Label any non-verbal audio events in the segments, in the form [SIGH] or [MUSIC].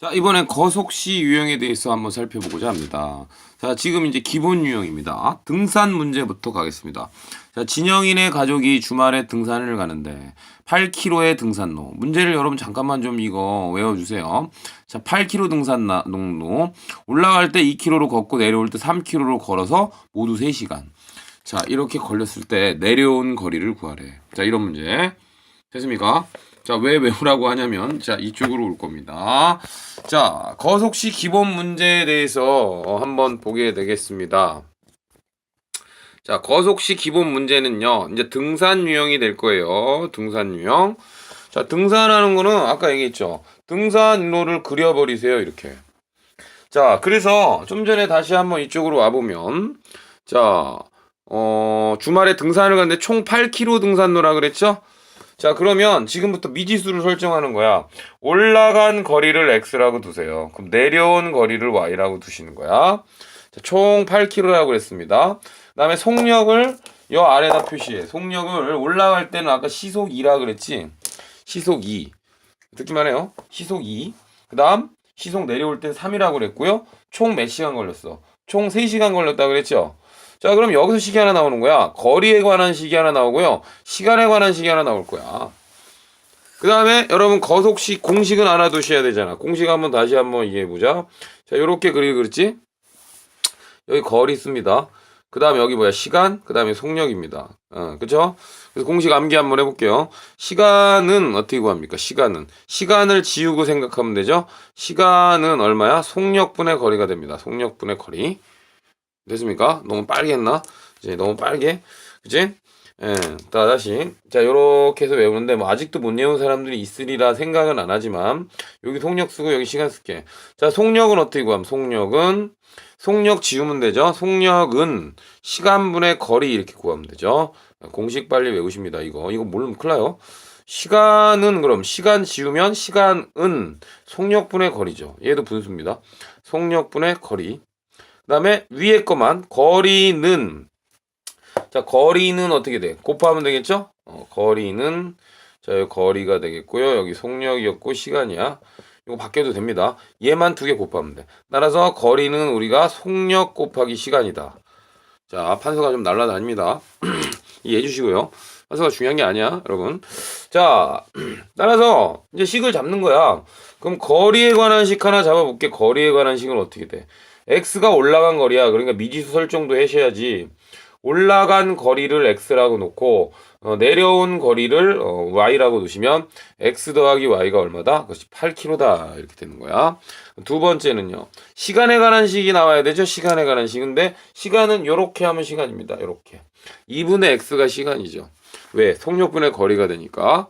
자, 이번엔 거속시 유형에 대해서 한번 살펴보고자 합니다. 자, 지금 이제 기본 유형입니다. 등산 문제부터 가겠습니다. 자, 진영인의 가족이 주말에 등산을 가는데 8km의 등산로. 문제를 여러분 잠깐만 좀 이거 외워주세요. 자, 8km 등산로. 올라갈 때 2km로 걷고 내려올 때 3km로 걸어서 모두 3시간. 자, 이렇게 걸렸을 때 내려온 거리를 구하래. 자, 이런 문제. 됐습니까? 자, 왜 외우라고 하냐면, 자, 이쪽으로 올 겁니다. 자, 거속시 기본 문제에 대해서 어, 한번 보게 되겠습니다. 자, 거속시 기본 문제는요, 이제 등산 유형이 될 거예요. 등산 유형. 자, 등산하는 거는 아까 얘기했죠. 등산로를 그려버리세요, 이렇게. 자, 그래서 좀 전에 다시 한번 이쪽으로 와보면, 자, 어, 주말에 등산을 갔는데 총 8km 등산로라 그랬죠? 자, 그러면 지금부터 미지수를 설정하는 거야. 올라간 거리를 x라고 두세요. 그럼 내려온 거리를 y라고 두시는 거야. 자, 총 8km라고 그랬습니다. 그 다음에 속력을 요 아래다 표시해. 속력을 올라갈 때는 아까 시속 2라 그랬지? 시속 2. 듣기만 해요. 시속 2. 그 다음 시속 내려올 땐 3이라고 그랬고요. 총 몇 시간 걸렸어? 총 3시간 걸렸다 그랬죠? 자, 그럼 여기서 식이 하나 나오는 거야. 거리에 관한 식이 하나 나오고요. 시간에 관한 식이 하나 나올 거야. 그 다음에 여러분 거속식 공식은 알아두셔야 되잖아. 공식 한번 다시 한번 이해해 보자. 자, 요렇게 그리기 그랬지? 여기 거리 있습니다. 그 다음에 여기 뭐야? 시간, 그 다음에 속력입니다. 어, 그쵸? 그래서 공식 암기 한번 해볼게요. 시간은 어떻게 구합니까? 시간은. 시간을 지우고 생각하면 되죠? 시간은 얼마야? 속력분의 거리가 됩니다. 속력분의 거리. 됐습니까? 너무 빨개 했나? 이제 너무 빨개. 그치? 예, 자, 다시. 자, 요렇게 해서 외우는데, 뭐, 아직도 못 외운 사람들이 있으리라 생각은 안 하지만, 여기 속력 쓰고, 여기 시간 쓸게. 자, 속력은 어떻게 구함? 속력은, 속력 지우면 되죠? 속력은 시간분의 거리 이렇게 구하면 되죠? 공식 빨리 외우십니다, 이거. 이거 모르면 큰일 나요. 시간은 그럼, 시간 지우면 시간은 속력분의 거리죠. 얘도 분수입니다. 속력분의 거리. 그 다음에 위에 거만 거리는 자 거리는 어떻게 돼? 곱하면 되겠죠? 어, 거리는 자 여기 거리가 되겠고요. 여기 속력이었고 시간이야. 이거 바뀌어도 됩니다. 얘만 두 개 곱하면 돼. 따라서 거리는 우리가 속력 곱하기 시간이다. 자 판서가 좀 날라다닙니다. [CLEARS THROAT] 이해해 주시고요. 판서가 중요한 게 아니야, 여러분. 자 [CLEARS THROAT] 따라서 이제 식을 잡는 거야. 그럼 거리에 관한 식 하나 잡아볼게. 거리에 관한 식은 어떻게 돼? X가 올라간 거리야. 그러니까 미지수 설정도 하셔야지. 올라간 거리를 x라고 놓고 어, 내려온 거리를 어, y라고 두시면 x 더하기 y가 얼마다? 그것이 8km다 이렇게 되는 거야. 두 번째는요. 시간에 관한 식이 나와야 되죠. 시간에 관한 식인데 시간은 요렇게 하면 시간입니다. 요렇게. 2분의 x가 시간이죠. 왜? 속력분의 거리가 되니까.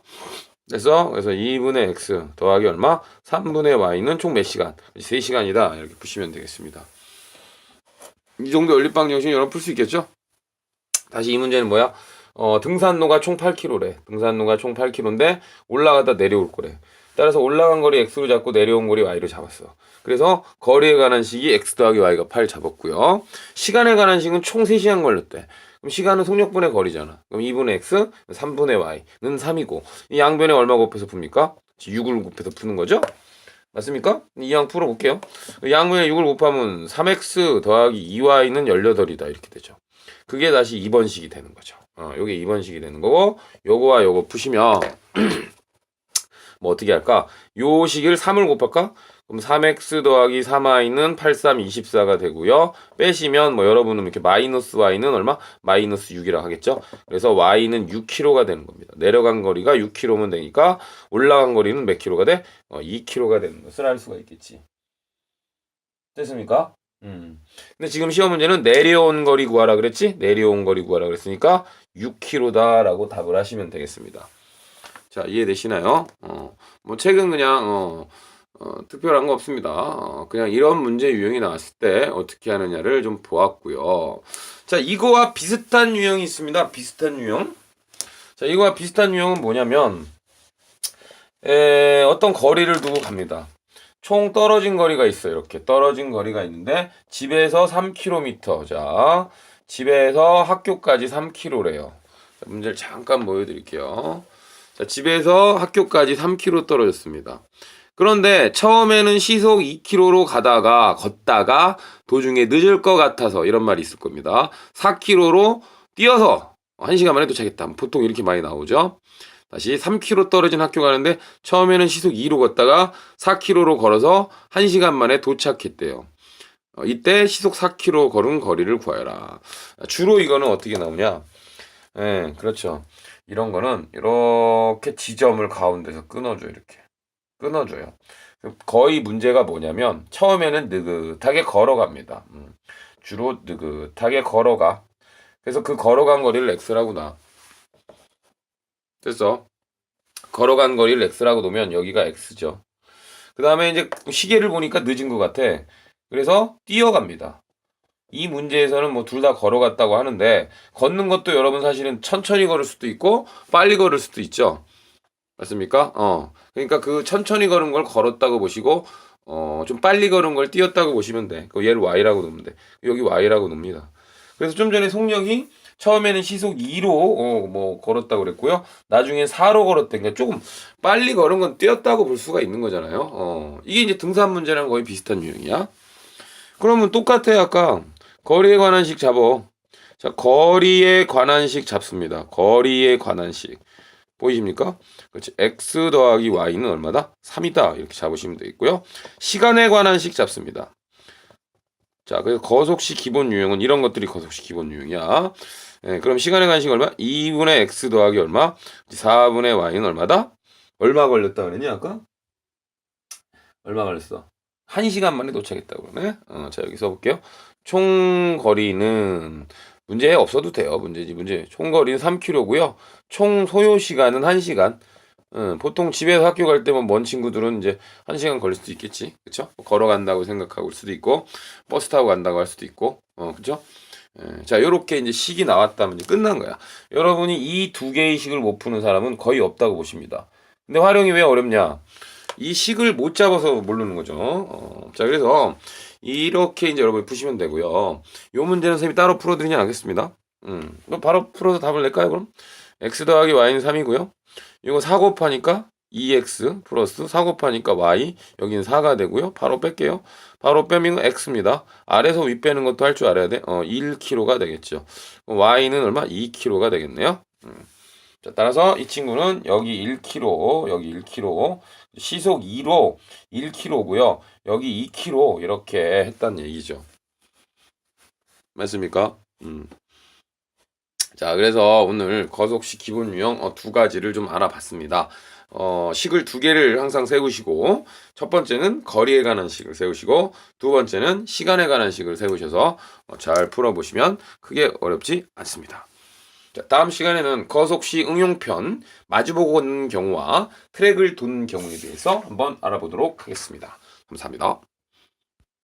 그래서 그래서 2분의 x 더하기 얼마? 3분의 y는 총 몇 시간? 3시간이다. 이렇게 푸시면 되겠습니다. 이 정도 연립방 정신 여러분 풀 수 있겠죠? 다시 이 문제는 뭐야? 어, 등산로가 총 8km래. 등산로가 총 8km인데 올라가다 내려올 거래. 따라서 올라간 거리 x로 잡고 내려온 거리 y로 잡았어. 그래서 거리에 관한 식이 x 더하기 y가 8 잡았고요. 시간에 관한 식은 총 3시간 걸렸대. 그럼 시간은 속력분의 거리잖아. 그럼 2분의 x, 3분의 y는 3이고 이 양변에 얼마 곱해서 풉니까? 6을 곱해서 푸는 거죠? 맞습니까? 이 양 풀어볼게요. 양변에 6을 곱하면 3x 더하기 2y는 18이다 이렇게 되죠. 그게 다시 2번식이 되는 거죠. 어, 요게 2번식이 되는 거고 요거와 요거 푸시면 [CLEARS THROAT] 뭐 어떻게 할까? 요 식을 3을 곱할까? 그럼 3x 더하기 3y는 8, 3, 24가 되고요. 빼시면 뭐 여러분은 이렇게 마이너스 y는 얼마? 마이너스 6이라 하겠죠. 그래서 y는 6km가 되는 겁니다. 내려간 거리가 6km면 되니까 올라간 거리는 몇 km가 돼? 어, 2km가 되는 것을 알 수가 있겠지. 됐습니까? 음. 근데 지금 시험 문제는 내려온 거리 구하라 그랬지? 내려온 거리 구하라 그랬으니까 6km다라고 답을 하시면 되겠습니다. 자, 이해되시나요? 어, 뭐 책은 그냥 어, 어, 특별한 거 없습니다. 어, 그냥 이런 문제 유형이 나왔을 때 어떻게 하느냐를 좀 보았고요. 자, 이거와 비슷한 유형이 있습니다. 비슷한 유형. 자, 이거와 비슷한 유형은 뭐냐면 에, 어떤 거리를 두고 갑니다. 총 떨어진 거리가 있어요. 이렇게 떨어진 거리가 있는데 집에서 3km. 자, 집에서 학교까지 3km래요. 자, 문제를 잠깐 보여드릴게요. 자, 집에서 학교까지 3km 떨어졌습니다. 그런데 처음에는 시속 2km로 가다가 걷다가 도중에 늦을 것 같아서 이런 말이 있을 겁니다. 4km로 뛰어서 1시간 만에 도착했다. 보통 이렇게 많이 나오죠. 다시 3km 떨어진 학교 가는데 처음에는 시속 2로 걷다가 4km로 걸어서 1시간 만에 도착했대요. 어, 이때 시속 4km 걸은 거리를 구하여라. 주로 이거는 어떻게 나오냐? 예, 그렇죠. 이런 거는 이렇게 지점을 가운데서 끊어줘요. 이렇게. 끊어줘요. 거의 문제가 뭐냐면 처음에는 느긋하게 걸어갑니다. 음, 주로 느긋하게 걸어가. 그래서 그 걸어간 거리를 x라고 놔. 됐어. 걸어간 거리를 x라고 놓으면 여기가 x죠. 그 다음에 이제 시계를 보니까 늦은 것 같아. 그래서 뛰어갑니다. 이 문제에서는 뭐 둘 다 걸어갔다고 하는데 걷는 것도 여러분 사실은 천천히 걸을 수도 있고 빨리 걸을 수도 있죠. 맞습니까? 어. 그러니까 그 천천히 걸은 걸 걸었다고 보시고 어, 좀 빨리 걸은 걸 뛰었다고 보시면 돼. 그 얘를 y라고 놓으면 돼. 여기 y라고 놉니다. 그래서 좀 전에 속력이 처음에는 시속 2로 어, 뭐 걸었다고 그랬고요. 나중에 4로 걸었대. 그러니까 조금 빨리 걸은 건 뛰었다고 볼 수가 있는 거잖아요. 어. 이게 이제 등산 문제랑 거의 비슷한 유형이야. 그러면 똑같아 아까 거리에 관한 식 잡어. 자, 거리에 관한 식 잡습니다. 거리에 관한 식. 보이십니까? 그렇지. x 더하기 y는 얼마다? 3이다. 이렇게 잡으시면 되겠고요. 시간에 관한 식 잡습니다. 자, 그래서 거속식 기본 유형은 이런 것들이 거속식 기본 유형이야. 예, 그럼 시간에 관한 식 얼마? 2분의 x 더하기 얼마? 4분의 y는 얼마다? 얼마 걸렸다 그랬냐 아까? 얼마 걸렸어? 1시간 만에 도착했다고 그러네. 어, 자, 여기 써볼게요. 총 거리는 문제 없어도 돼요. 문제지 문제. 총 거리는 3km고요. 총 소요 시간은 1시간. 어, 보통 집에서 학교 갈 때면 먼 친구들은 이제 1시간 걸릴 수도 있겠지. 그쵸? 걸어간다고 생각하고 올 수도 있고 버스 타고 간다고 할 수도 있고. 어, 그쵸? 예, 자, 요렇게 이제 식이 나왔다면 이제 끝난 거야. 여러분이 이 두 개의 식을 못 푸는 사람은 거의 없다고 보십니다. 근데 활용이 왜 어렵냐? 이 식을 못 잡아서 모르는 거죠. 어, 자, 그래서 이렇게 이제 여러분이 푸시면 되고요. 요 문제는 선생님이 따로 풀어드리지 않겠습니다. 음, 바로 풀어서 답을 낼까요, 그럼? x 더하기 y는 3이고요. 이거 4 곱하니까 2x 플러스 4 곱하니까 y 여기는 4가 되고요. 바로 뺄게요. 바로 빼면 x입니다. 아래서 위 빼는 것도 할 줄 알아야 돼. 어, 1kg가 되겠죠. y는 얼마? 2kg가 되겠네요. 음. 자, 따라서 이 친구는 여기 1kg, 여기 1kg, 시속 2로 1kg고요. 여기 2kg 이렇게 했단 얘기죠. 맞습니까? 음. 자, 그래서 오늘 거속식 기본 유형 어, 두 가지를 좀 알아봤습니다. 어, 식을 두 개를 항상 세우시고, 첫 번째는 거리에 관한 식을 세우시고, 두 번째는 시간에 관한 식을 세우셔서 어, 잘 풀어보시면 크게 어렵지 않습니다. 자, 다음 시간에는 거속시 응용편, 마주보고 걷는 경우와 트랙을 도는 경우에 대해서 한번 알아보도록 하겠습니다. 감사합니다.